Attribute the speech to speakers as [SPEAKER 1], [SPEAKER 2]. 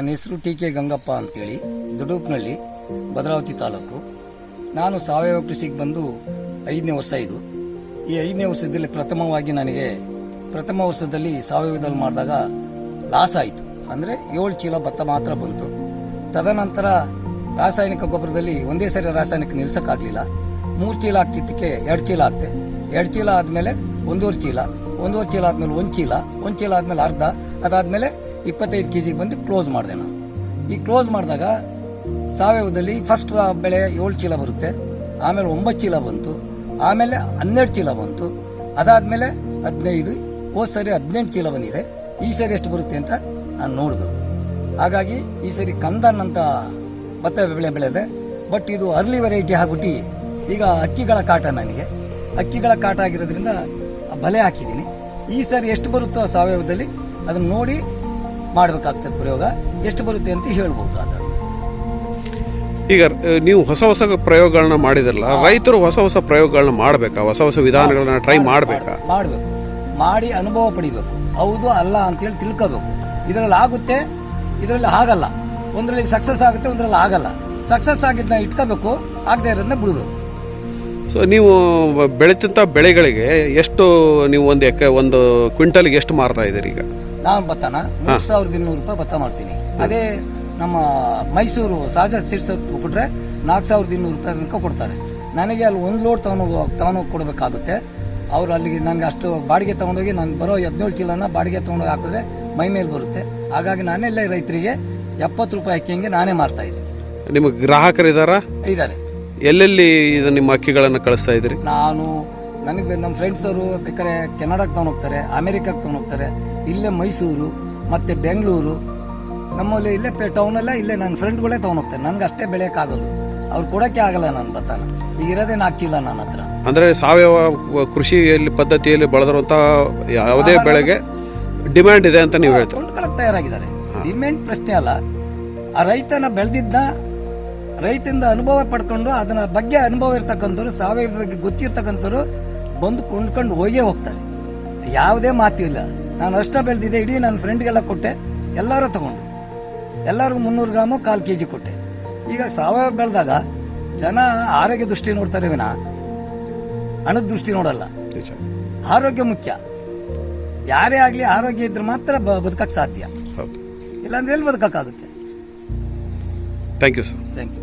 [SPEAKER 1] ನನ್ನ ಹೆಸರು T K Gangappa ಅಂತೇಳಿ ದುಡುಪ್ನಳ್ಳಿ ಭದ್ರಾವತಿ ತಾಲೂಕು. ನಾನು ಸಾವಯವ ಕೃಷಿಗೆ ಬಂದು ಐದನೇ ವರ್ಷ ಇದು. ಈ ಐದನೇ ವರ್ಷದಲ್ಲಿ ಪ್ರಥಮವಾಗಿ ನನಗೆ ಪ್ರಥಮ ವರ್ಷದಲ್ಲಿ ಸಾವಯವದಲ್ಲಿ ಮಾಡಿದಾಗ ಲಾಸ್ ಆಯಿತು. ಅಂದರೆ ಏಳು ಚೀಲ ಭತ್ತ ಮಾತ್ರ ಬಂತು. ತದನಂತರ ರಾಸಾಯನಿಕ ಗೊಬ್ಬರದಲ್ಲಿ ಒಂದೇ ಸರಿ ರಾಸಾಯನಿಕ ನಿಲ್ಸೋಕ್ಕಾಗಲಿಲ್ಲ. ಮೂರು ಚೀಲ ಆಗ್ತಿದ್ದಕ್ಕೆ ಎರಡು ಚೀಲ ಆಗ್ತೆ. ಎರಡು ಚೀಲ ಆದಮೇಲೆ ಒಂದೂವರೆ ಚೀಲ ಒಂದೂವರೆ ಚೀಲ ಆದಮೇಲೆ ಒಂದು ಚೀಲ ಒಂದು ಚೀಲ ಆದಮೇಲೆ ಅರ್ಧ, ಅದಾದಮೇಲೆ ಇಪ್ಪತ್ತೈದು ಕೆ ಜಿಗೆ ಬಂದು ಕ್ಲೋಸ್ ಮಾಡಿದೆ ನಾನು. ಈ ಕ್ಲೋಸ್ ಮಾಡಿದಾಗ ಸಾವಯವದಲ್ಲಿ ಫಸ್ಟ್ ಬೆಳೆ ಏಳು ಚೀಲ ಬರುತ್ತೆ, ಆಮೇಲೆ ಒಂಬತ್ತು ಚೀಲ ಬಂತು, ಆಮೇಲೆ ಹನ್ನೆರಡು ಚೀಲ ಬಂತು, ಅದಾದಮೇಲೆ ಹದಿನೈದು ಹೋದ ಸರಿ ಹದಿನೆಂಟು ಚೀಲ ಬಂದಿದೆ, ಈ ಸರಿ ಎಷ್ಟು ಬರುತ್ತೆ ಅಂತ ನಾನು ನೋಡಬೇಕು. ಹಾಗಾಗಿ ಈ ಸರಿ ಕಂದನ್ ಅಂತ ಭತ್ತ ಬೆಳೆ ಬೆಳೆದೆ ಬಟ್ ಇದು ಅರ್ಲಿ ವೆರೈಟಿ ಆಗ್ಬಿಟ್ಟು ಈಗ ಅಕ್ಕಿಗಳ ಕಾಟ ನನಗೆ. ಅಕ್ಕಿಗಳ ಕಾಟ ಆಗಿರೋದ್ರಿಂದ ಬಲೆ ಹಾಕಿದ್ದೀನಿ. ಈ ಸರಿ ಎಷ್ಟು ಬರುತ್ತೋ ಸಾವಯವದಲ್ಲಿ ಅದನ್ನು ನೋಡಿ ಮಾಡಬೇಕಾಗ್ತದೆ ಪ್ರಯೋಗ. ಎಷ್ಟು ಬರುತ್ತೆ ಅಂತ ಹೇಳ್ಬೋದು ಅದನ್ನು.
[SPEAKER 2] ಈಗ ನೀವು ಹೊಸ ಹೊಸ ಪ್ರಯೋಗಗಳನ್ನ ಮಾಡಿದ್ರಲ್ಲ ರೈತರು ಹೊಸ ಹೊಸ ಪ್ರಯೋಗಗಳನ್ನ ಮಾಡಬೇಕಾ? ಹೊಸ ಹೊಸ ವಿಧಾನಗಳನ್ನ ಟ್ರೈ ಮಾಡಬೇಕಾ?
[SPEAKER 1] ಮಾಡಬೇಕು ಮಾಡಿ ಅನುಭವ ಪಡಿಬೇಕು. ಹೌದು ಅಲ್ಲ ಅಂತೇಳಿ ತಿಳ್ಕೋಬೇಕು. ಇದರಲ್ಲಿ ಆಗುತ್ತೆ ಇದರಲ್ಲಿ ಆಗಲ್ಲ. ಒಂದರಲ್ಲಿ ಸಕ್ಸಸ್ ಆಗುತ್ತೆ ಒಂದರಲ್ಲಿ ಆಗಲ್ಲ. ಸಕ್ಸಸ್ ಆಗಿದ್ದನ್ನ ಇಟ್ಕೋಬೇಕು ಆಗದೆ ಇರೋದನ್ನ ಬಿಡಬೇಕು.
[SPEAKER 2] ಸೊ ನೀವು ಬೆಳೀತಂಥ ಬೆಳೆಗಳಿಗೆ ಎಷ್ಟು ನೀವು ಒಂದು ಎಕ ಒಂದು ಕ್ವಿಂಟಲ್ಗೆ ಎಷ್ಟು ಮಾರ್ತಾ ಇದ್ದೀರಿ ಈಗ?
[SPEAKER 1] ನಾನು ಭತ್ತನ? ಮೂರು ಸಾವಿರದ ಇನ್ನೂರು ರೂಪಾಯಿ ಭತ್ತ ಮಾಡ್ತೀನಿ. ಅದೇ ನಮ್ಮ ಮೈಸೂರು ಸಹಜ ಸಿರ್ಸ್ ಕೊಟ್ರೆ ನಾಲ್ಕು ಸಾವಿರದ ಇನ್ನೂರು ರೂಪಾಯಿ ತನಕ ಕೊಡ್ತಾರೆ. ನನಗೆ ಅಲ್ಲಿ ಒಂದು ಲೋಡ್ ತಗೊಂಡೋಗಿ ತಗೊಂಡೋಗಿ ಕೊಡಬೇಕಾಗುತ್ತೆ. ಅವರು ಅಲ್ಲಿಗೆ ನನಗೆ ಅಷ್ಟು ಬಾಡಿಗೆ ತಗೊಂಡೋಗಿ ನಾನು ಬರೋ ಹದಿನೇಳು ಚೀಲನ ಬಾಡಿಗೆ ತಗೊಂಡೋಗಿ ಹಾಕಿದ್ರೆ ಮೈ ಮೇಲೆ ಬರುತ್ತೆ. ಹಾಗಾಗಿ ನಾನೆಲ್ಲ ರೈತರಿಗೆ ಎಪ್ಪತ್ತು ರೂಪಾಯಿ ಅಕ್ಕಿಂಗೆ ನಾನೇ ಮಾರ್ತಾ ಇದ್ದೀನಿ.
[SPEAKER 2] ನಿಮಗೆ ಗ್ರಾಹಕರಿದ್ದಾರಾ
[SPEAKER 1] ಇದ್ದಾರೆ
[SPEAKER 2] ಎಲ್ಲೆಲ್ಲಿ ಇದು ನಿಮ್ಮ ಅಕ್ಕಿಗಳನ್ನು ಕಳಿಸ್ತಾ ಇದ್ದೀರಿ?
[SPEAKER 1] ನಾನು ನನಗೆ ನಮ್ಮ ಫ್ರೆಂಡ್ಸ್ ಅವರು ಬೇಕಾದ್ರೆ ಕೆನಡಾಕ್ಕೆ ತಗೊಂಡು ಹೋಗ್ತಾರೆ ಅಮೆರಿಕಕ್ಕೆ ತಗೊಂಡು ಹೋಗ್ತಾರೆ ಇಲ್ಲೇ ಮೈಸೂರು ಮತ್ತೆ ಬೆಂಗಳೂರು. ನಮ್ಮಲ್ಲಿ ಇಲ್ಲೇ ಪೇ ಟೌನಲ್ಲೇ ಇಲ್ಲೇ ನನ್ನ ಫ್ರೆಂಡ್ಗಳೇ ತಗೊಂಡು ಹೋಗ್ತಾರೆ. ನನಗೆ ಅಷ್ಟೇ ಬೆಳೆಯೋಕ್ಕಾಗೋದು. ಅವ್ರು ಕೊಡೋಕ್ಕೆ ಆಗಲ್ಲ ನನ್ನ ಭತ್ತನ ಈಗ ಇರೋದೇ ನಾಲ್ಕು ಚೀಲ ನನ್ನ ಹತ್ರ.
[SPEAKER 2] ಅಂದರೆ ಸಾವಯವ ಕೃಷಿಯಲ್ಲಿ ಪದ್ಧತಿಯಲ್ಲಿ ಬೆಳೆದಿರುವಂಥ ಯಾವುದೇ ಬೆಳೆಗೆ ಡಿಮ್ಯಾಂಡ್ ಇದೆ ಅಂತ ನೀವು ಹೇಳ್ತೀರಿ.
[SPEAKER 1] ಕೊಂಡ್ಕೊಳಕ್ ತಯಾರಾಗಿದ್ದಾರೆ. ಡಿಮ್ಯಾಂಡ್ ಪ್ರಶ್ನೆ ಅಲ್ಲ. ಆ ರೈತನ ಬೆಳೆದಿದ್ದ ರೈತಿಂದ ಅನುಭವ ಪಡ್ಕೊಂಡು ಅದನ್ನ ಬಗ್ಗೆ ಅನುಭವ ಇರ್ತಕ್ಕಂಥವ್ರು ಸಾವಯವ ಬಗ್ಗೆ ಗೊತ್ತಿರ್ತಕ್ಕಂಥವ್ರು ಬಂದು ಕುಂಡ್ಕೊಂಡು ಹೋಗೇ ಹೋಗ್ತಾರೆ. ಯಾವುದೇ ಮಾತು ಇಲ್ಲ. ನಾನು ಅಷ್ಟ ಬೆಳೆದಿದ್ದೆ ಇಡೀ ನನ್ನ ಫ್ರೆಂಡ್ಗೆಲ್ಲ ಕೊಟ್ಟೆ ಎಲ್ಲರೂ ತಗೊಂಡು ಎಲ್ಲರಿಗೂ ಮುನ್ನೂರು ಗ್ರಾಮು ಕಾಲು ಕೆ ಜಿ ಕೊಟ್ಟೆ. ಈಗ ಸಾವಯವ ಬೆಳೆದಾಗ ಜನ ಆರೋಗ್ಯ ದೃಷ್ಟಿ ನೋಡ್ತಾರೆ ವಿನ. ಹಣದ ದೃಷ್ಟಿ ನೋಡಲ್ಲ. ಆರೋಗ್ಯ ಮುಖ್ಯ. ಯಾರೇ ಆಗಲಿ ಆರೋಗ್ಯ ಇದ್ರೆ ಮಾತ್ರ ಬ- ಬದುಕಕ್ಕೆ ಸಾಧ್ಯ. ಇಲ್ಲಾಂದ್ರೆ ಎಲ್ಲಿ ಬದುಕಕ್ಕಾಗುತ್ತೆ?
[SPEAKER 2] Thank you sir
[SPEAKER 1] thank you